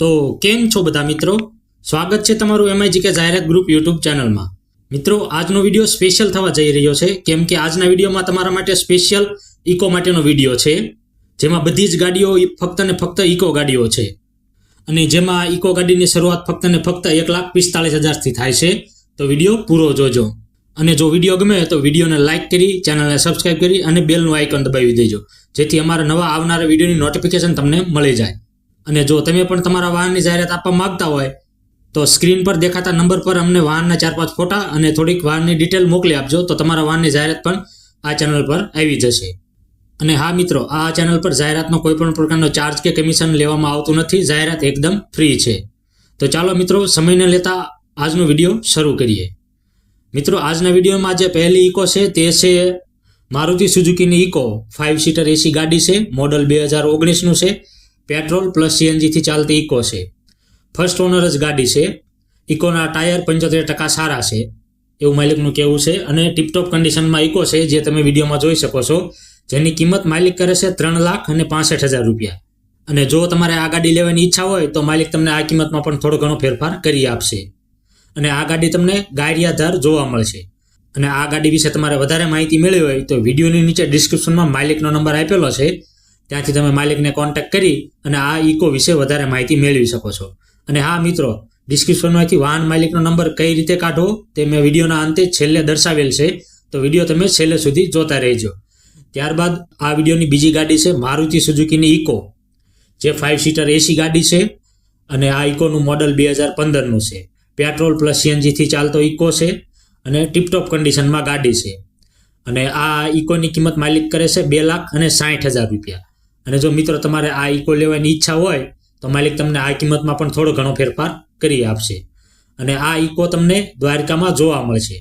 તો કેમ છો બધા મિત્રો? સ્વાગત છે તમારું એમઆઈજી કે જાહેરાત ગ્રુપ યુટ્યુબ ચેનલમાં. મિત્રો, આજનો વીડિયો સ્પેશિયલ થવા જઈ રહ્યો છે, કેમ કે આજના વિડીયોમાં તમારા માટે સ્પેશિયલ ઇકો માટેનો વીડિયો છે, જેમાં બધી જ ગાડીઓ ફક્ત ને ફક્ત ઇકો ગાડીઓ છે. અને જેમાં ઇકો ગાડીની શરૂઆત ફક્ત ને ફક્ત એક લાખ પિસ્તાળીસ હજારથી થાય છે, તો વીડિયો પૂરો જોજો. અને જો વીડિયો ગમે તો વિડીયોને લાઇક કરી, ચેનલને સબસ્ક્રાઇબ કરી અને બેલનું આઇકન દબાવી દેજો, જેથી અમારા નવા આવનારા વિડીયોની નોટિફિકેશન તમને મળી જાય. અને જો તમે પણ તમારા વાહનની જાહેરાત આપવા માગતા હોય, તો સ્ક્રીન પર દેખાતા નંબર પર અમને વાહનના ચાર પાંચ ફોટા અને થોડીક વાહનની ડિટેલ મોકલી આપજો, તો તમારા વાહનની જાહેરાત પણ આ ચેનલ પર આવી જશે. અને હા મિત્રો, આ ચેનલ પર જાહેરાતનો કોઈ પણ પ્રકારનો ચાર્જ કે કમિશન લેવામાં આવતું નથી, જાહેરાત એકદમ ફ્રી છે. તો ચાલો મિત્રો, સમયને લેતા આજનો વીડિયો શરૂ કરીએ. મિત્રો, આજના વિડીયોમાં જે પહેલી ઇકો છે તે છે મારુતિ સુઝુકીની ઇકો. ફાઇવ સીટર એસી ગાડી છે, મોડલ બે હજાર ઓગણીસનું છે. પેટ્રોલ પ્લસ સીએનજીથી ચાલતી ઇકો છે. ફર્સ્ટ ઓનર જ ગાડી છે. ઇકોના ટાયર પંચોતેર ટકા સારા છે. એવું માલિકનું કહેવું છે અને ટીપટોપ કન્ડિશનમાં ઇકો છે જે તમે વિડીયોમાં જોઈ શકો છો. જેની કિંમત માલિક કરે છે ત્રણ લાખ અને પાસઠ હજાર રૂપિયા. અને જો તમારે આ ગાડી લેવાની ઈચ્છા હોય તો માલિક તમને આ કિંમતમાં પણ થોડો ઘણો ફેરફાર કરી આપશે. અને આ ગાડી તમને ગાયરિયાધાર જોવા મળશે. અને આ ગાડી વિશે તમારે વધારે માહિતી મેળવી હોય તો વિડીયોની નીચે ડિસ્ક્રિપ્શનમાં માલિકનો નંબર આપેલો છે. ત્યાંથી તમે માલિકને કોન્ટેક્ટ કરી અને આ ઇકો વિશે વધારે માહિતી મેળવી શકો છો. અને હા મિત્રો ડિસ્ક્રિપ્શનમાંથી વાહન માલિકનો નંબર કઈ રીતે કાઢવો તે મેં વિડીયોના અંતે છેલ્લે દર્શાવેલ છે. તો વીડિયો તમે છેલ્લે સુધી જોતા રહેજો. ત્યારબાદ આ વિડીયોની બીજી ગાડી છે મારુતિ સુઝુકીની ઇકો જે ફાઇવ સીટર એસી ગાડી છે અને આ ઇકોનું મોડલ બે હજાર પંદરનું છે. પેટ્રોલ પ્લસ સીએનજીથી ચાલતો ઇકો છે અને ટીપટોપ કન્ડિશનમાં ગાડી છે. અને આ ઇકોની કિંમત માલિક કરે છે બે લાખ અને સાઠ હજાર રૂપિયા. અને જો મિત્રો તમારે આ ઇકો લેવાની ઈચ્છા હોય, તો માલિક તમને આ કિંમતમાં પણ થોડો ઘણો ફેરફાર કરી આપશે. અને આ ઇકો તમને દ્વારકામાં જોવા મળશે.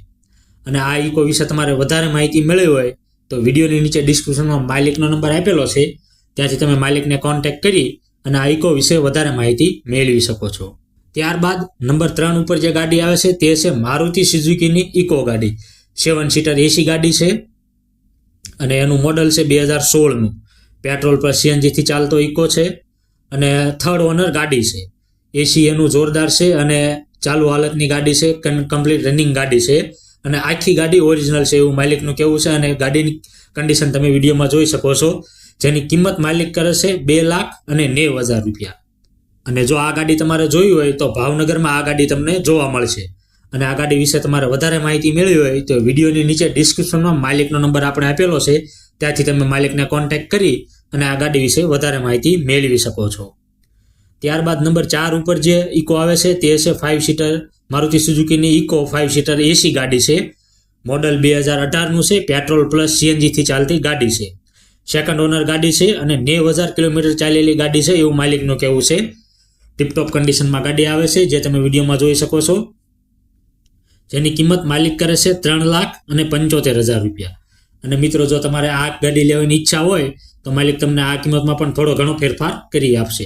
અને આ ઇકો વિશે તમારે વધારે માહિતી મળી હોય, તો વિડીયોની નીચે ડિસ્ક્રિપ્શનમાં માલિકનો નંબર આપેલો છે. ત્યાંથી તમે માલિકને કોન્ટેક્ટ કરી અને આ ઇકો વિશે વધારે માહિતી મેળવી શકો છો. ત્યારબાદ નંબર ત્રણ ઉપર જે ગાડી આવે છે, તે છે મારુતિ સુઝુકીની ઇકો ગાડી. સેવન સીટર એસી ગાડી છે. અને એનું મોડલ છે બે હજાર સોળનું. પેટ્રોલ પર સીએનજીથી ચાલતો ઇકો છે અને થર્ડ ઓનર ગાડી છે. એસી એનું જોરદાર છે અને ચાલુ હાલતની ગાડી છે કમ્પ્લીટ રનિંગ ગાડી છે અને આખી ગાડી ઓરિજિનલ છે એવું માલિકનું કહેવું છે અને ગાડીની કન્ડિશન તમે વિડીયોમાં જોઈ શકો છો. જેની કિંમત માલિક કરે છે બે લાખ અને નેવ હજાર રૂપિયા. અને જો આ ગાડી તમારે જોઈ હોય તો ભાવનગરમાં આ ગાડી તમને જોવા મળશે. અને આ ગાડી વિશે તમારે વધારે માહિતી મેળવી હોય તો વિડીયોની નીચે ડિસ્ક્રિપ્શનમાં માલિકનો નંબર આપણે આપેલો છે. ત્યાંથી તમે માલિકને કોન્ટેક્ટ કરી અને આ ગાડી વિશે વધારે માહિતી મેળવી શકો છો. ત્યારબાદ નંબર ચાર ઉપર જે ઇકો આવે છે તે છે ફાઇવ સીટર મારુતિ સુઝુકીની ઇકો ફાઇવ સીટર એસી ગાડી છે. મોડલ બે હજાર અઢારનું છે, પેટ્રોલ પ્લસ સીએનજીથી ચાલતી ગાડી છે. સેકન્ડ ઓનર ગાડી છે અને નેવ હજાર કિલોમીટર ચાલેલી ગાડી છે એવું માલિકનું કહેવું છે. ટીપટોપ કન્ડિશનમાં ગાડી આવે છે, જે તમે વિડીયોમાં જોઈ શકો છો. જેની કિંમત માલિક કરે છે ત્રણ લાખ અને પંચોતેર હજાર રૂપિયા. અને મિત્રો, જો તમારે આ ગાડી લેવાની ઈચ્છા હોય, તો માલિક તમને આ કિંમતમાં પણ થોડો ઘણો ફેરફાર કરી આપશે.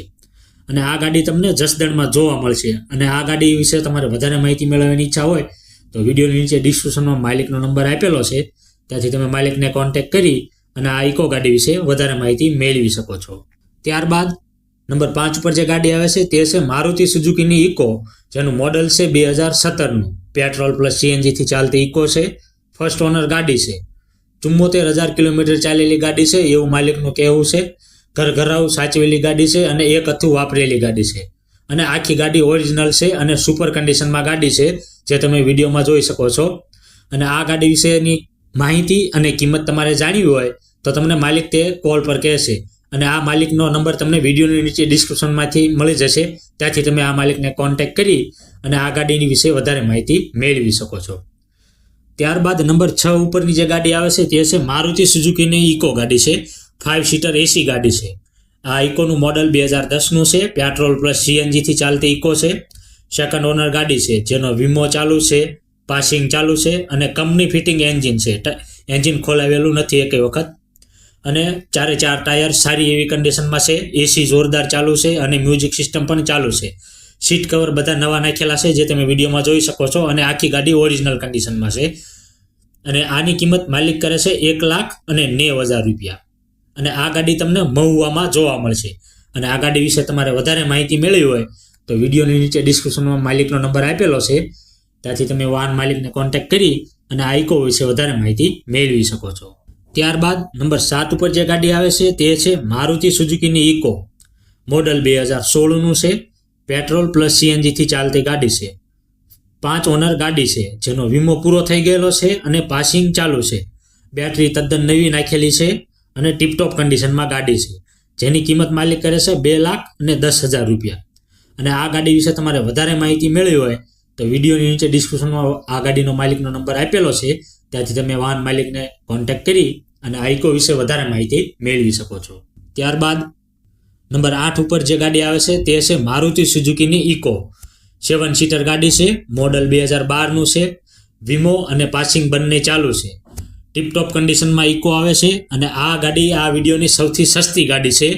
અને આ ગાડી તમને જસદણમાં જોવા મળશે. અને આ ગાડી વિશે તમારે વધારે માહિતી મેળવવાની ઈચ્છા હોય, તો વિડીયોની નીચે ડિસ્ક્રિપ્શનમાં માલિકનો નંબર આપેલો છે. ત્યાંથી તમે માલિકને કોન્ટેક્ટ કરી અને આ ઇકો ગાડી વિશે વધારે માહિતી મેળવી શકો છો. ત્યારબાદ, નંબર પાંચ ઉપર જે ગાડી આવે છે, તે છે મારુતિ સુઝુકીની ઇકો જેનું મોડલ છે બે હજાર સત્તરનું. પેટ્રોલ પ્લસ સીએનજીથી ચાલતી ઇકો છે. ફર્સ્ટ ઓનર ગાડી છે. ચુમ્મોતેર હજાર કિલોમીટર ચાલેલી ગાડી છે, એવું માલિકનું કહેવું છે. ઘર ઘરાવ સાચવેલી ગાડી છે અને એક અથું વાપરેલી ગાડી છે. અને આખી ગાડી ઓરિજિનલ છે અને સુપર કન્ડિશનમાં ગાડી છે, જે તમે વિડીયોમાં જોઈ શકો છો. અને આ ગાડી વિશેની માહિતી અને કિંમત તમારે જાણવી હોય, તો તમને માલિક તે કોલ પર કહેશે. અને આ માલિકનો નંબર તમને વિડીયોની નીચે ડિસ્ક્રિપ્શનમાંથી મળી જશે. ત્યાંથી તમે આ માલિકને કોન્ટેક્ટ કરી અને આ ગાડીની વિશે વધારે માહિતી મેળવી શકો છો. ત્યારબાદ નંબર છ ઉપરની જે ગાડી આવે છે તે છે મારુતિ સુઝુકીની ઇકો ગાડી છે. ફાઇવ સીટર એસી ગાડી છે. આ ઇકોનું મોડલ બે હજાર દસનું છે. પેટ્રોલ પ્લસ સીએનજીથી ચાલતી ઇકો છે. સેકન્ડ ઓનર ગાડી છે, જેનો વીમો ચાલુ છે પાસિંગ ચાલુ છે અને કંપની ફિટિંગ એન્જિન છે. એન્જિન ખોલાવેલું નથી એકે વખત. અને ચારે ચાર ટાયર સારી એવી કન્ડિશનમાં છે. એસી જોરદાર ચાલુ છે અને મ્યુઝિક સિસ્ટમ પણ ચાલુ છે. સીટ કવર બધા નવા નાખેલા છે, જે તમે વિડીયોમાં જોઈ શકો છો. અને આખી ગાડી ઓરિજિનલ કન્ડિશનમાં છે. અને આની કિંમત માલિક કરે છે એક લાખ અને નેવ હજાર રૂપિયા. અને આ ગાડી તમને મહુવામાં જોવા મળશે. અને આ ગાડી વિશે તમારે વધારે માહિતી મેળવી હોય, તો વિડીયોની નીચે ડિસ્ક્રિપ્શનમાં માલિકનો નંબર આપેલો છે. ત્યાંથી તમે વાહન માલિકને કોન્ટેક્ટ કરી અને આ ઇકો વિશે વધારે માહિતી મેળવી શકો છો. ત્યારબાદ નંબર સાત ઉપર જે ગાડી આવે છે, તે છે મારુતિ સુઝુકીની ઇકો મોડલ બે હજાર સોળનું છે. પેટ્રોલ પ્લસ સીએનજીથી ચાલતી ગાડી છે. પાંચ ઓનર ગાડી છે, જેનો વીમો પૂરો થઈ ગયેલો છે અને પાસિંગ ચાલુ છે. બેટરી તદ્દન નવી નાખેલી છે અને ટીપટોપ કન્ડિશનમાં ગાડી છે. જેની કિંમત માલિક કરે છે બે લાખ અને દસ હજાર રૂપિયા. અને આ ગાડી વિશે તમારે વધારે માહિતી મેળવી હોય તો વિડીયોની નીચે ડિસ્ક્રિપ્શનમાં આ ગાડીનો માલિકનો નંબર આપેલો છે. ત્યાંથી તમે વાહન માલિકને કોન્ટેક્ટ કરી અને આઈકો વિશે વધારે માહિતી મેળવી શકો છો. ત્યારબાદ નંબર આઠ ઉપર જે ગાડી આવે છે તે છે મારુતિ સુઝુકીની ઇકો. સેવન સીટર ગાડી છે, મોડલ બે હજાર બારનું છે, વીમો અને પાસિંગ બંને ચાલુ છે. ટીપટોપ કન્ડિશનમાં ઇકો આવે છે અને આ ગાડી આ વિડીયોની સૌથી સસ્તી ગાડી છે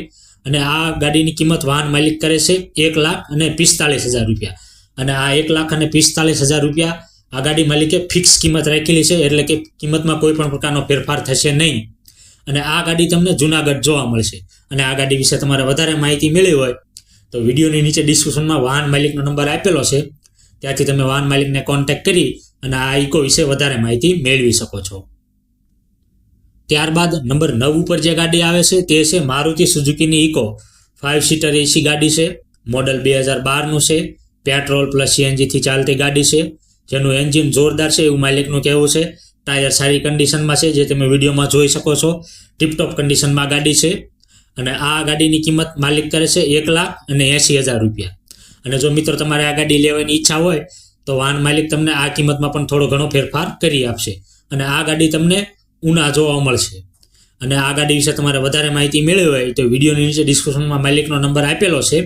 અને આ ગાડીની કિંમત વાહન માલિક કરે છે એક લાખ અને પિસ્તાલીસ હજાર રૂપિયા. અને આ એક લાખ અને પિસ્તાલીસ હજાર રૂપિયા આ ગાડી માલિકે ફિક્સ કિંમત રાખેલી છે એટલે કે કિંમતમાં કોઈ પણ પ્રકારનો ફેરફાર થશે નહીં. અને આ ગાડી તમને જુનાગઢ જોવા મળશે. અને આ ગાડી વિશે તમારે વધારે માહિતી મેળવી હોય, તો વિડીયોની નીચે ડિસ્ક્રિપ્શનમાં વાહન માલિકનો નંબર આપેલો છે. ત્યાંથી તમે વાહન માલિકને કોન્ટેક્ટ કરી અને આ ઇકો વિશે વધારે માહિતી મેળવી શકો છો. ત્યારબાદ નંબર નવ ઉપર જે ગાડી આવે છે, તે છે મારુતિ સુઝુકીની ઇકો ફાઇવ સીટર એસી ગાડી છે, મોડલ બે હજાર બારનું છે, પેટ્રોલ પ્લસ સીએનજીથી ચાલતી ગાડી છે. જેનું એન્જિન જોરદાર છે એવું માલિકનું કહેવું છે. ટાયર સારી કન્ડિશનમાં છે, જે તમે વિડીયોમાં જોઈ શકો છો. ટીપટોપ કન્ડિશનમાં ગાડી છે. અને આ ગાડીની કિંમત માલિક કરે છે એક લાખ અને એંસી હજાર રૂપિયા. અને જો મિત્રો તમારે આ ગાડી લેવાની ઈચ્છા હોય, તો વાહન માલિક તમને આ કિંમતમાં પણ થોડો ઘણો ફેરફાર કરી આપશે. અને આ ગાડી તમને ઉના જોવા મળશે. અને આ ગાડી વિશે તમારે વધારે માહિતી મેળવી હોય, તો વિડીયોની નીચે ડિસ્ક્રિપ્શનમાં માલિકનો નંબર આપેલો છે.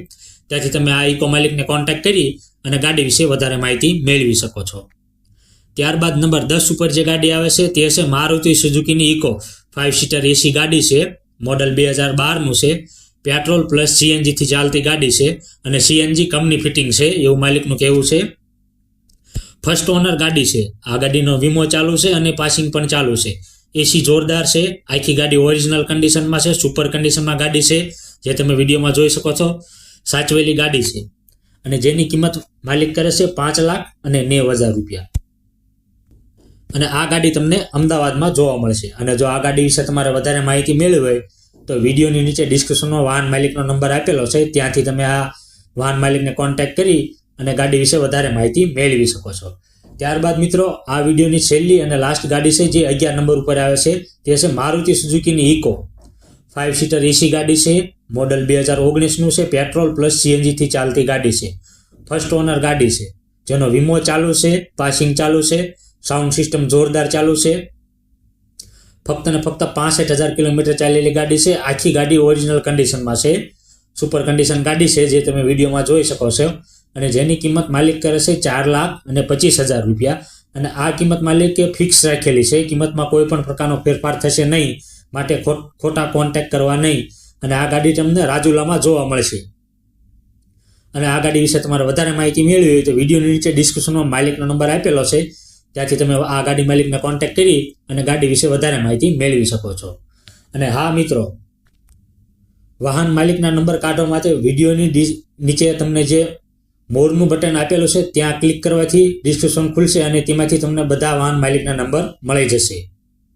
ત્યાંથી તમે આ ઇકો માલિકને કોન્ટેક્ટ કરી અને ગાડી વિશે વધારે માહિતી મેળવી શકો છો. ત્યારબાદ નંબર દસ ઉપર જે ગાડી આવે છે તે છે મારુતિ સુઝુકીની ઇકો. ફાઇવ સીટર એસી ગાડી છે. મોડલ બે હજાર બારનું છે. પેટ્રોલ પ્લસ સીએનજીથી ચાલતી ગાડી છે અને સીએનજી કંપની ફિટિંગ છે એવું માલિકનું કહેવું છે. ફર્સ્ટ ઓનર ગાડી છે. આ ગાડીનો વીમો ચાલુ છે અને પાસિંગ પણ ચાલુ છે. એસી જોરદાર છે. આખી ગાડી ઓરિજિનલ કન્ડિશનમાં છે સુપર કન્ડિશનમાં ગાડી છે, જે તમે વિડીયોમાં જોઈ શકો છો. સાચવેલી ગાડી છે. અને જેની કિંમત માલિક કરે છે પાંચ લાખ અને નેવ હજાર રૂપિયા. અને આ ગાડી તમને અમદાવાદમાં જોવા મળશે. અને જો આ ગાડી વિશે તમારે વધારે માહિતી મેળવી હોય, તો વિડીયોની નીચે ડિસ્ક્રિપ્શનમાં વાહન માલિકનો નંબર આપેલો છે. ત્યાંથી તમે આ વાહન માલિકને કોન્ટેક્ટ કરી અને ગાડી વિશે વધારે માહિતી મેળવી શકો છો. ત્યારબાદ મિત્રો, આ વિડીયોની છેલ્લી અને લાસ્ટ ગાડી છે, જે અગિયાર નંબર ઉપર આવે છે, તે છે મારુતિ સુઝુકીની ઇકો ફાઇવ સીટર એસી ગાડી છે મોડલ બે હજાર ઓગણીસનું છે પેટ્રોલ પ્લસ સીએનજીથી ચાલતી ગાડી છે. ફર્સ્ટ ઓનર ગાડી છે, જેનો વીમો ચાલુ છે પાસિંગ ચાલુ છે સાઉન્ડ સિસ્ટમ જોરદાર ચાલુ છે. ફક્ત ને ફક્ત પાસઠ હજાર કિલોમીટર ચાલેલી ગાડી છે. આખી ગાડી ઓરિજિનલ કન્ડિશનમાં છે. સુપર કન્ડિશન ગાડી છે, જે તમે વિડીયોમાં જોઈ શકો છો. અને જેની કિંમત માલિક કરે છે ચાર લાખ અને પચીસ હજાર રૂપિયા. અને આ કિંમત માલિકે ફિક્સ રાખેલી છે. કિંમતમાં કોઈ પણ પ્રકારનો ફેરફાર થશે નહીં. માટે ખોટ- કોન્ટેક્ટ કરવા નહીં. અને આ ગાડી તમને રાજુલામાં જોવા મળશે. અને આ ગાડી વિશે તમારે વધારે માહિતી મેળવી હોય તો વિડીયોની નીચે ડિસ્ક્રિપ્શનમાં માલિકનો નંબર આપેલો છે. ત્યાંથી તમે આ ગાડી માલિકને કોન્ટેક્ટ કરી અને ગાડી વિશે વધારે માહિતી મેળવી શકો છો. અને હા, મિત્રો, વાહન માલિકના નંબર કાઢવા માટે વિડીયોની નીચે તમને જે મોરનું બટન આપેલું છે, ત્યાં ક્લિક કરવાથી ડિસ્ક્રિપ્શન ખુલશે અને તેમાંથી તમને બધા વાહન માલિકના નંબર મળી જશે.